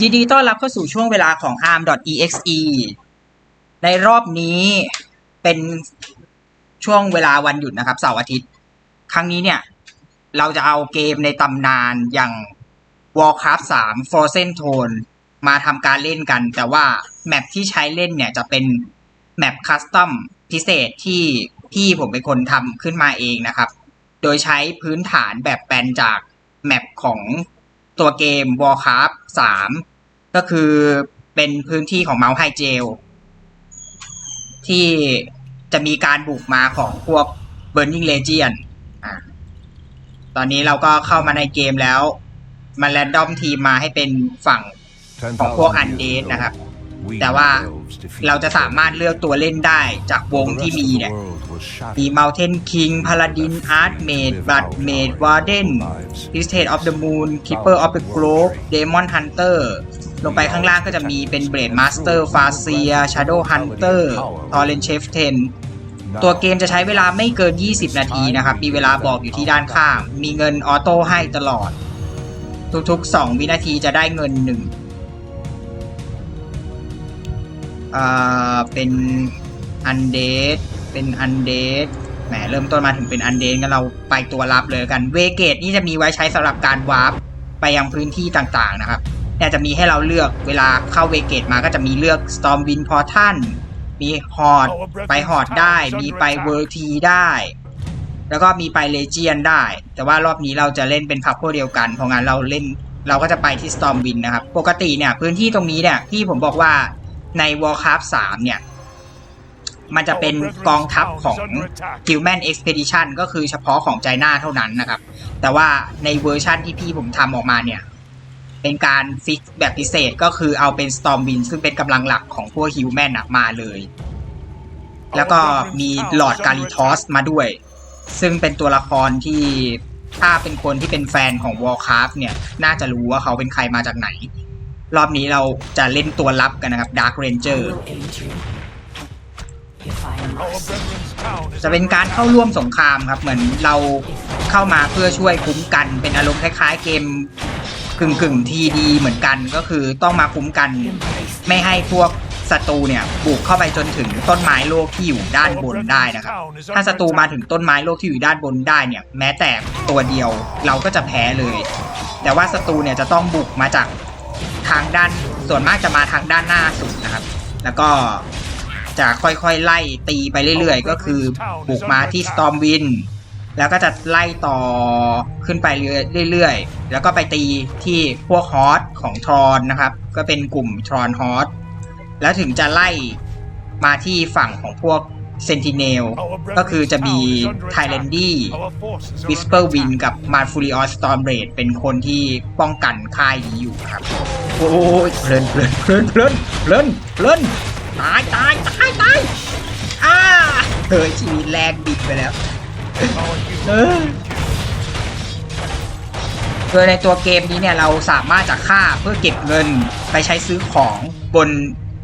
ยินดีต้อนรับเข้าสู่ช่วงเวลาของ arm.exe ในรอบนี้เป็นช่วงเวลาวันหยุดนะครับเสาร์อาทิตย์ ครั้งนี้เนี่ย เราจะเอาเกมในตำนานอย่าง Warcraft 3 Frozen Throne มาทำการเล่นกัน แต่ว่าแมปที่ใช้เล่นเนี่ยจะเป็นแมปคัสตอมพิเศษที่พี่ผมเป็นคนทำขึ้นมาเองนะครับ โดยใช้พื้นฐานแบบแปลนจากแมปของ ตัวเกม Warcraft 3 ก็คือเป็นพื้นที่ของเมาส์ไฮเจลที่จะมีการบุกมาของพวก Burning Legion อ่าตอนนี้เราก็เข้ามาในเกมแล้ว มันแรนดอมทีมมาให้เป็นฝั่งของพวก Undead นะครับ แต่ว่าเราจะสามารถเลือกตัวเล่นได้จากวงที่มีเนี่ย มีเมาเทนคิงพาลาดิน,อาร์ตเมดบัตเ Blood Mage Warden อ s t a t e of the Moon อร์ออฟเดอะโ Grove มอนฮันเตอร์ลงไปข้างล่างก็จะมีเป็นเบรดมาสเตอร์,ฟาเซีย,ชา Shadow นเตอร์ทอร์เรนเชฟเทนตัวเกมจะใช้เวลาไม่เกิน 20 นาทีนะครับ มีเวลาบอกอยู่ที่ด้านข้าง มีเงินออโต้ให้ตลอด ทุกๆ 2 วินาทีจะได้เงิน 1 อ่าเป็นอันเด d เป็นอันเด d แหมเริ่มต้นมาถึงเป็นอันเด d กันเราไปตัวรับเลยกันเวเกตนี่จะมีไว้ใช้สำหรับการวาร์ปไปยังพื้นที่ต่างๆนะครับเนี่ยจะมีให้เราเลือกเวลาเข้าเวเกตมาก็จะมีเลือก Storm Wind Portal มีฮอดไปฮอดได้ มีไปเวอร์ทีได้ แล้วก็มีไปเลเจียนได้ แต่ว่ารอบนี้เราจะเล่นเป็นพับพวกเดียวกัน เพราะงั้นเราเล่นเราก็จะไปที่ Storm Wind นะครับ ปกติเนี่ยพื้นที่ตรงนี้เนี่ยที่ผมบอกว่า ใน Warcraft 3 เนี่ย มันจะเป็นกองทัพของ Human Expedition ก็คือเฉพาะของใจหน้าเท่านั้นนะครับ แต่ว่าในเวอร์ชั่นที่พี่ผมทำออกมาเนี่ย เป็นการฟิกแบบพิเศษก็คือเอาเป็น Stormwind ซึ่งเป็นกำลังหลักของพวก Human อะมาเลย แล้วก็มีหลอดกาลิทอสมาด้วย ซึ่งเป็นตัวละครที่ถ้าเป็นคนที่เป็นแฟนของ Warcraft เนี่ย น่าจะรู้ว่าเขาเป็นใครมาจากไหน รอบนี้เราจะเล่นตัวลับกันนะครับ Dark Ranger จะเป็นการเข้าร่วมสงครามครับ เหมือนเราเข้ามาเพื่อช่วยคุ้มกัน เป็นอารมณ์คล้ายๆเกมกึ่งกึ่งทีดีเหมือนกันก็คือต้องมาคุ้มกัน ไม่ให้พวกศัตรูเนี่ยบุกเข้าไปจนถึงต้นไม้โลกที่อยู่ด้านบนได้นะครับ ถ้าศัตรูมาถึงต้นไม้โลกที่อยู่ด้านบนได้เนี่ย แม้แต่ตัวเดียวเราก็จะแพ้เลย แต่ว่าศัตรูเนี่ยจะต้องบุกมาจาก ทางด้านส่วนมากจะมาทางด้านหน้าสุดนะครับ แล้วก็จะค่อยๆไล่ตีไปเรื่อยๆ ก็คือบุกมาที่ Stormwind แล้วก็จะไล่ต่อขึ้นไปเรื่อยๆ แล้วก็ไปตีที่พวกฮอสของทรอนนะครับ ก็เป็นกลุ่มทรอนฮอสแล้วถึงจะไล่มาที่ฝั่งของพวก เซนติเนลก็คือจะมีไทเลนดี้วิสเปอร์วินกับมาร์ฟูริออสตอมเรดเป็นคนที่ป้องกันค่ายนี้อยู่ครับ โอ้ยเพลินเพลินเพลินเพลินเพลินเพลินตายตายตายตายอ้าเฮ้ยชีวิตแรกบิดไปแล้วเออโดยในตัวเกมนี้เนี่ยเราสามารถจะฆ่าเพื่อเก็บเงินไปใช้ซื้อของบน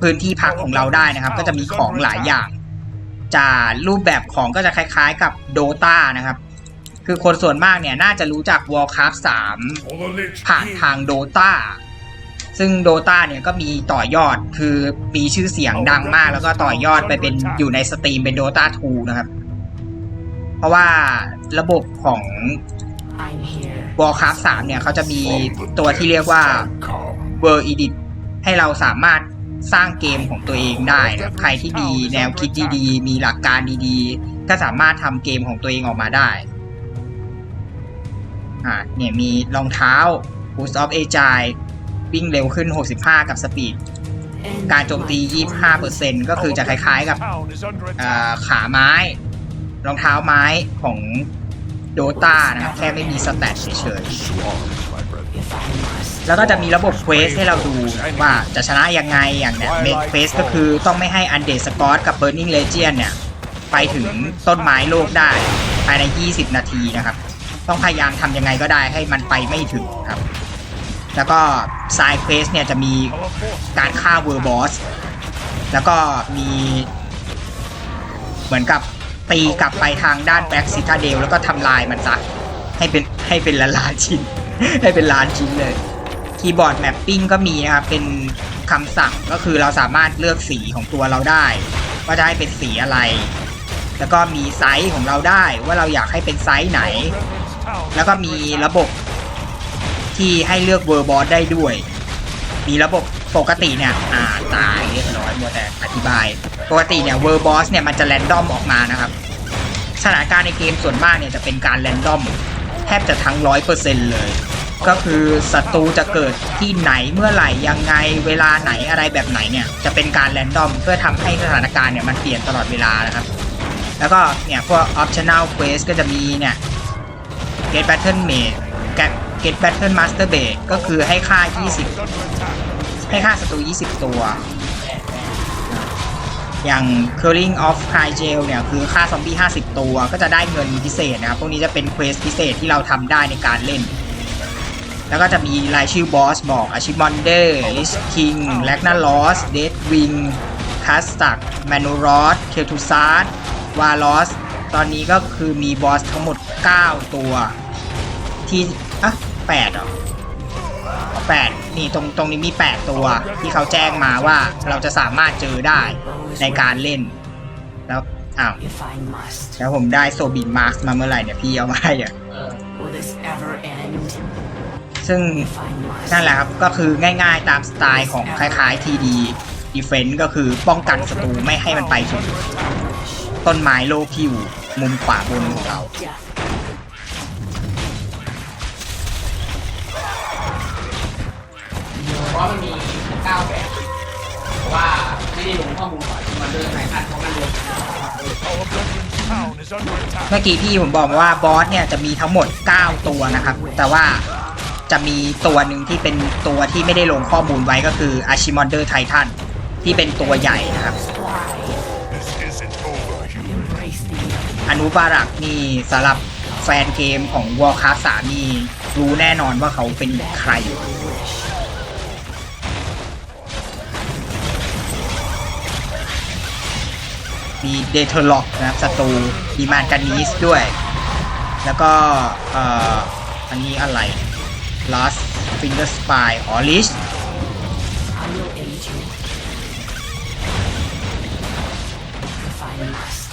พื้นที่พักของเราได้นะครับ ก็จะมีของหลายอย่าง จากรูปแบบของก็จะคล้ายๆกับ Dota นะครับ คือคนส่วนมากเนี่ยน่าจะรู้จัก Warcraft 3 ผ่านทาง Dota ซึ่ง Dota เนี่ยก็มีต่อยอดคือมีชื่อเสียงดังมาก แล้วก็ต่อยอดไปเป็นอยู่ในสตรีมเป็น Dota 2 นะครับ เพราะว่าระบบของ Warcraft 3 เนี่ยเขาจะมีตัวที่เรียกว่า World Edit ให้เราสามารถ สร้างเกมของตัวเองได้นะใครที่มีแนวคิดดีๆ มีหลักการดีๆ ก็สามารถทำเกมของตัวเองออกมาได้ อ่า เนี่ยมีรองเท้า Boost of Agile วิ่งเร็วขึ้น 65 กับสปีด การโจมตี 25%ก็คือจะคล้ายๆกับขาไม้ รองเท้าไม้ของโดตานะครับ แค่ไม่มีสแตทเฉยๆ แล้วก็จะมีระบบเควสให้เราดูว่าจะชนะยังไงอย่างเนี้ยเมกเควสก็คือต้องไม่ให้อันเดสกอตกับ Burning Legion เนี่ย ไปถึงต้นไม้โลกได้ ภายใน 20 นาทีนะครับ ต้องพยายามทำยังไงก็ได้ให้มันไปไม่ถึงครับ แล้วก็ไซเควสเนี่ยจะมีการฆ่าเวอร์บอสแล้วก็มีเหมือนกับตีกลับไปทางด้านแบ็กซิตาเดลแล้วก็ทำลายมันซะให้เป็นให้เป็นละลานชิ้น ให้เป็นล้านชิ้นเลย คีย์บอร์ดแมปปิ้งก็มีนะครับ เป็นคำสั่งก็คือเราสามารถเลือกสีของตัวเราได้ ว่าจะให้เป็นสีอะไร แล้วก็มีไซส์ของเราได้ว่าเราอยากให้เป็นไซส์ไหน แล้วก็มีระบบที่ให้เลือกเวอร์บอสได้ด้วย มีระบบปกติเนี่ย อ่าตายเรียบร้อยหมดแต่อธิบาย ปกติเนี่ยเวอร์บอสเนี่ยมันจะแรนดอมออกมานะครับ สถานการณ์ในเกมส่วนมากเนี่ยจะเป็นการแรนดอมแทบจะทั้งร้อยเปอร์เซ็นต์เลย ก็คือศัตรูจะเกิดที่ไหนเมื่อไหร่ยังไงเวลาไหนอะไรแบบไหนเนี่ยจะเป็นการแรนดอมเพื่อทำให้สถานการณ์เนี่ยมันเปลี่ยนตลอดเวลานะครับ แล้วก็เนี่ยพวก optional quest ก็จะมีเนี่ย get battle mate get get battle master base ก็คือให้ค่า 20 ให้ค่าศัตรู 20 ตัว อย่าง curling of high jail เนี่ยคือค่าซอมบี้ 50 ตัวก็จะได้เงินพิเศษนะครับ พวกนี้จะเป็นเควสพิเศษที่เราทำได้ในการเล่น แล้วก็จะมีรายชื่อบอสบอก a c h i m o n d e r Lich King r a g n a r o s Deathwing c a s t a k m a n u r o t k e l t u s a r w a l o s ตอนนี้ก็คือมีบอสทั้งหมด 9 ตัว ที่อะ8เหรอแปดนี่ตรงตรงนี้มี 8 ตัวที่เขาแจ้งมาว่าเราจะสามารถเจอได้ในการเล่น แล้วอ้าวแล้วผมได้โซบินมาร์กมาเมื่อไหร่เนี่ยพี่เอามาให้อะ ซึ่งนั่นแหละครับก็คือง่ายๆตามสไตล์ของคล้ายๆ TD Defense ก็คือป้องกันศัตรูไม่ให้มันไปถึงต้นไม้โลกที่อยู่มุมขวาบนของเราเพราะมันมีเก้าแบบว่าไม่ได้ลงข้อมูลก่อนมันเดินสายพันธุ์เพราะมันรวม Our brethren's town is under attack. เมื่อกี้พี่ผมบอกว่าบอสเนี่ยจะมีทั้งหมด 9 ตัวนะครับ แต่ว่า จะมีตัวหนึ่งที่เป็นตัวที่ไม่ได้ลงข้อมูลไว้ก็คือ a c h i m o n d e r Titan ที่เป็นตัวใหญ่นะครับอนุบารักนี่สำหรับแฟนเกมของ Warcraft 3นี่รู้แน่นอนว่าเขาเป็นใคร มีเดเทอร์ล็อกนะครับศัตรูมีมานกานีสด้วย แล้วก็อันนี้อะไร Last Finger Spy อ๋อ Lich I will aid you. If I must.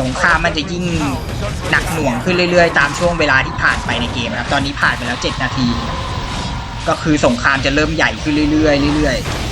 สงครามมันจะยิ่งหนักหน่วงขึ้นเรื่อยๆ ตามช่วงเวลาที่ผ่านไปในเกมนะครับ ตอนนี้ผ่านไปแล้ว 7 นาที ก็คือสงครามจะเริ่มใหญ่ขึ้นเรื่อยๆเรื่อยๆ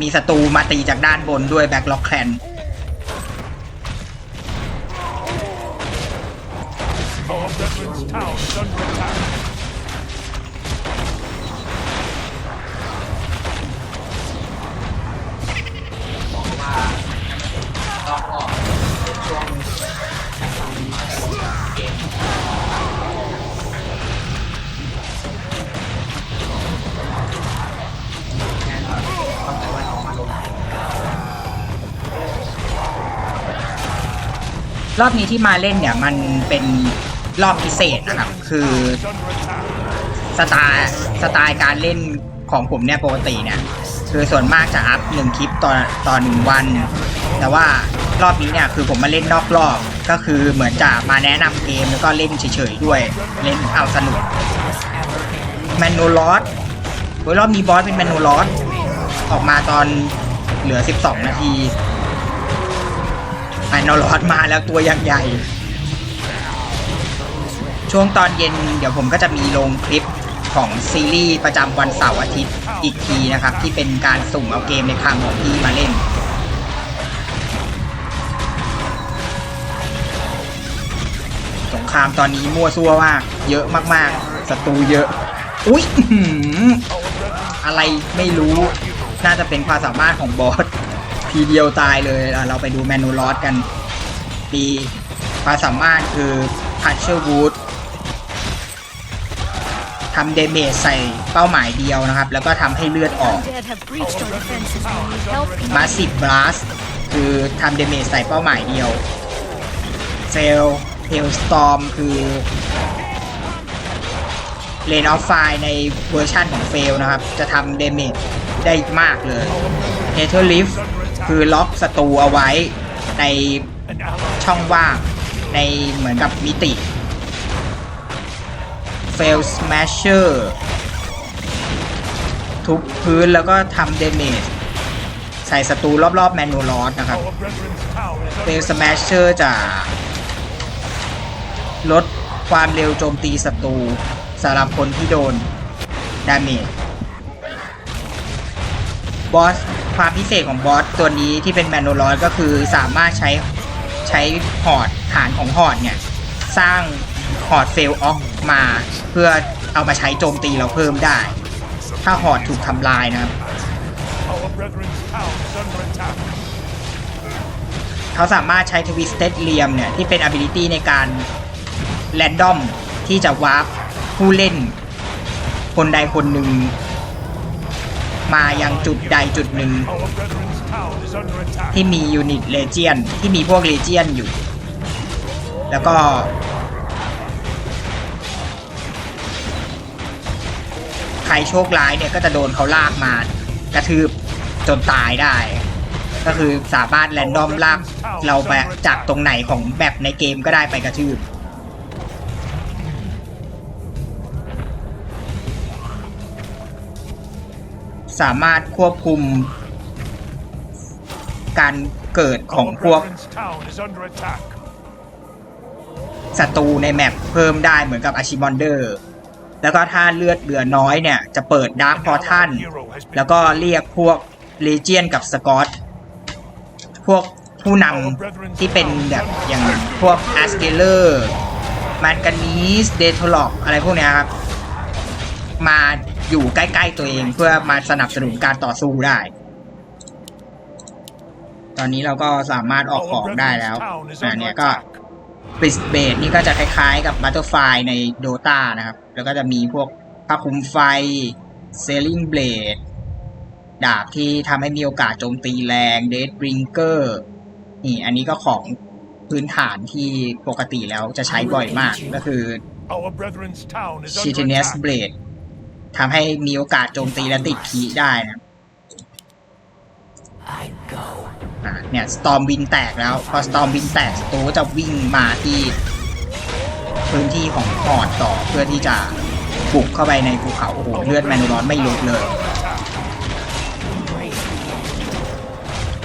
มีศัตรูมาตีจากด้านบนด้วยแบ็กล็อกแคลน Our brethren's town is under attack. บอกว่ารอบออกช่วงเกมรอบนี้ที่มาเล่นเนี่ยมันเป็น รอบพิเศษนะครับ คือสไตล์สไตล์การเล่นของผมเนี่ยปกติเนี่ยคือส่วนมากจะอัพหนึ่งคลิปต่อต่อหนึ่งวัน แต่ว่ารอบนี้เนี่ยคือผมมาเล่นนอกรอบก็คือเหมือนจะมาแนะนำเกมแล้วก็เล่นเฉยๆด้วยเล่นเอาสนุกแมนโนลอสโอ้ยรอบนี้บอสเป็นแมนโนลอสออกมาตอนเหลือ 12 นาทีแมนโนลอสมาแล้วตัวยังใหญ่ ช่วงตอนเย็นเดี๋ยวผมก็จะมีลงคลิปของซีรีส์ประจำวันเสาร์อาทิตย์อีกทีนะครับ ที่เป็นการสุ่มเอาเกมในคลังของพี่มาเล่น สงครามตอนนี้มั่วซั่วมาก เยอะมากๆศัตรูเยอะ อุ๊ยอะไรไม่รู้น่าจะเป็นความสามารถของบอสทีเดียวตายเลยเราไปดูแมนูลอสกันปีความสามารถคือพัชเชอร์วูด ทำเดเมจใส่เป้าหมายเดียวนะครับ แล้วก็ทำให้เลือดออก Undead have breached our defenses. We need help. มาสิบบลัสคือทำเดเมจใส่เป้าหมายเดียว เซลเฮลสตอมคือเลนออฟไฟในเวอร์ชันของเฟลนะครับ จะทำเดเมจได้มากเลยเฮเทอร์ลิฟคือล็อกศัตรูเอาไว้ในช่องว่างในเหมือนกับมิติ เฟลสแมชเชอร์ทุบพื้นแล้วก็ทำเดเมจใส่ศัตรูรอบๆแมนูลอสนะครับเฟลสแมชเชอร์จะลดความเร็วโจมตีศัตรูสำหรับคนที่โดนดาเมจบอสความพิเศษของบอสตัวนี้ที่เป็นแมนโนลอสก็คือสามารถใช้ใช้หอดฐานของหอดเนี่ย สร้าง หอดเฟลออกมาเพื่อเอามาใช้โจมตีเราเพิ่มได้ ถ้าหอดถูกทำลายนะครับเขาสามารถใช้ทวิสเต็ดเลียมเนี่ย ที่เป็น ability ในการแรนดอมที่จะวาร์ปผู้เล่น คนใดคนหนึ่ง มายังจุดใดจุดหนึ่ง ที่มียูนิตเลเจียนที่มีพวกเลเจียนอยู่ แล้วก็ ใครโชคร้ายเนี่ยก็จะโดนเขาลากมากระทืบจนตายได้ ก็คือสามารถแรนดอมลากเราไปจากตรงไหนของแบบในเกมก็ได้ไปกระทืบสามารถควบคุม การเกิดของพวกศัตรูในแมปเพิ่มได้เหมือนกับอาชิมอนเดอร์ แล้วก็ถ้าเลือดเหลือน้อยเนี่ย จะเปิดดาร์ p พอทันแล้วก็เรียกพวกเลเจียนกับสกอตพวกผู้นำที่เป็นแบบอย่างพวกแอสเกเลอร์มันกานีสเดโทล็อกอะไรพวกนี้ครับ มาอยู่ใกล้ๆตัวเองเพื่อมาสนับสนุนการต่อสู้ได้ ตอนนี้เราก็สามารถออกของได้แล้วอ่าเนี่ยก็ attack. บริสเบดนี่ก็จะคล้ายๆกับบัตเตอร์ไฟในโดตานะครับ แล้วก็จะมีพวกผ้าคลุมไฟเซลลิงเบลดดาบที่ทำให้มีโอกาสโจมตีแรงเดดบริงเกอร์นี่อันนี้ก็ของพื้นฐานที่ปกติแล้วจะใช้บ่อยมากก็คือ Our brethren's town is ชิ under ทเนส attack. เบลดทำให้มีโอกาสโจมตีและติดขีได้นะ I go. อะ เนี่ยสตอมวินแตกแล้ว พอสตอมวินแตกศัตรูก็จะวิ่งมาที่พื้นที่ของพอร์ตต่อเพื่อที่จะบุกเข้าไปในภูเขาโอ้โหเลือดแมนูรอนไม่ลดเลย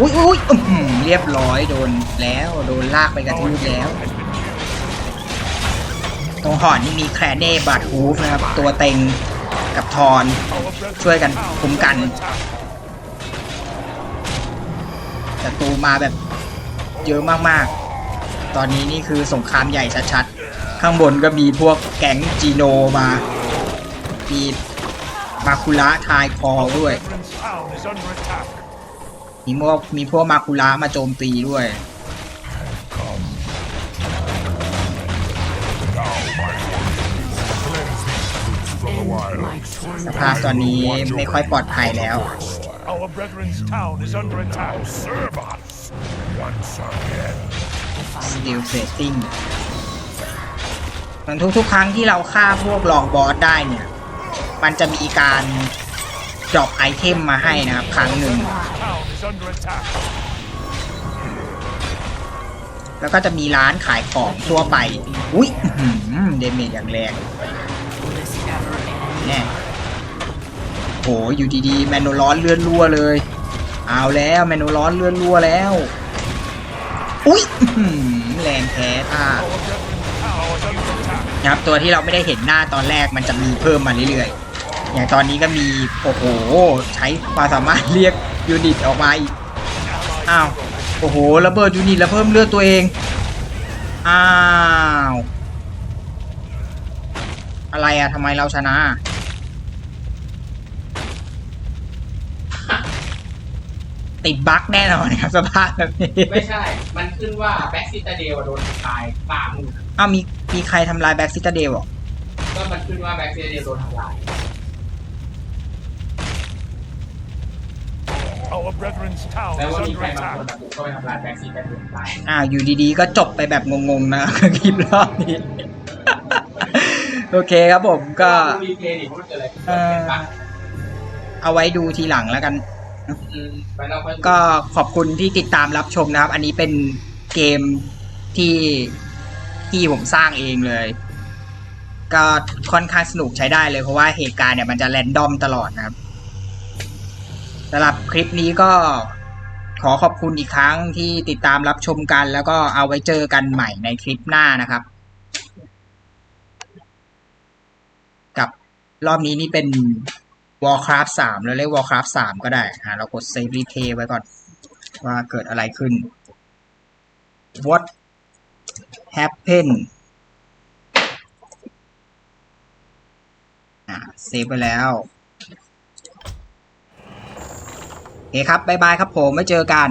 อุ้ยอุ้ยอื้อหือเรียบร้อยโดนแล้วโดนลากไปกระทืบแล้ว ตรงหอดนี่มีแครเน่บาดฮูฟนะครับ ตัวเต็งกับทอนช่วยกันคุ้มกัน ศัตรูมาแบบเยอะมากๆ ตอนนี้นี่คือสงครามใหญ่ชัดๆ ข้างบนก็มีพวกแก๊งจีโนมา มีมาคุระทายคอด้วย มีพวกมีพวกมาคุระมาโจมตีด้วย สภาพตอนนี้ไม่ค่อยปลอดภัยแล้ว Our brethren's town is under attack. Serve us once again. Steel Plating มันทุกๆ ครั้งที่เราฆ่าพวกลองบอสได้เนี่ย มันจะมีการดรอปไอเทมมาให้นะครับ ครั้งหนึ่ง Town is under attack. แล้วก็จะมีร้านขายของทั่วไป อุ้ยอื้อหือเดเมจอย่างแรง Will this ever end? แน่โหอยู่ดีๆแมนโนร้อนเลื่อนรั่วเลย เอาแล้วแมนโนร้อนเลื่อนรั่วแล้ว อุ้ยแรงแท้ท่านะครับตัวที่เราไม่ได้เห็นหน้าตอนแรกมันจะมีเพิ่มมาเรื่อยๆ อย่างตอนนี้ก็มี โอ้โห ใช้ความสามารถเรียกยูนิตออกมาอีก อ้าว โอ้โหระเบิดยูนิตแล้วเพิ่มเลือดตัวเอง อ้าว อะไรอะทำไมเราชนะ ติดบั๊กแน่นอนครับสภาพแบบนี้ไม่ใช่ มันขึ้นว่าแบ็กซิตาเดลโดนทำลายป่ามึงอ้าวมีมีใครทำลายแบ็กซิตาเดลหรอก็มันขึ้นว่าแบ็กซิตาเดลโดนทำลาย Our brethren's town แล้ว is ว่ามี under ใครบาง attack. คนมาบุกเข้าไปทำลายแบ็กซิตาเดลตายอ่าอยู่ดีๆ ก็จบไปแบบงงๆนะ คลิปรอบนี้ โอเคครับผมก็ ดูรีเพลย์ดิเพราะมันเกิดอะไรขึ้นเอ่อบ้างเอาไว้ดูทีหลังแล้วกัน ก็ขอบคุณที่ติดตามรับชมนะครับ อันนี้เป็นเกมที่ที่ผมสร้างเองเลย ก็ค่อนข้างสนุกใช้ได้เลยเพราะว่าเหตุการณ์เนี่ยมันจะแรนดอมตลอดนะครับสำหรับคลิปนี้ก็ขอขอบคุณอีกครั้งที่ติดตามรับชมกัน แล้วก็เอาไว้เจอกันใหม่ในคลิปหน้านะครับ กับรอบนี้นี่เป็น Warcraft 3เราเรียก Warcraft 3 ก็ได้อ่าเรากด Save Replay ไว้ก่อน ว่าเกิดอะไรขึ้น What happened อ่าเซฟไปแล้วโอเคครับ บ๊ายบายครับผม ไว้เจอกัน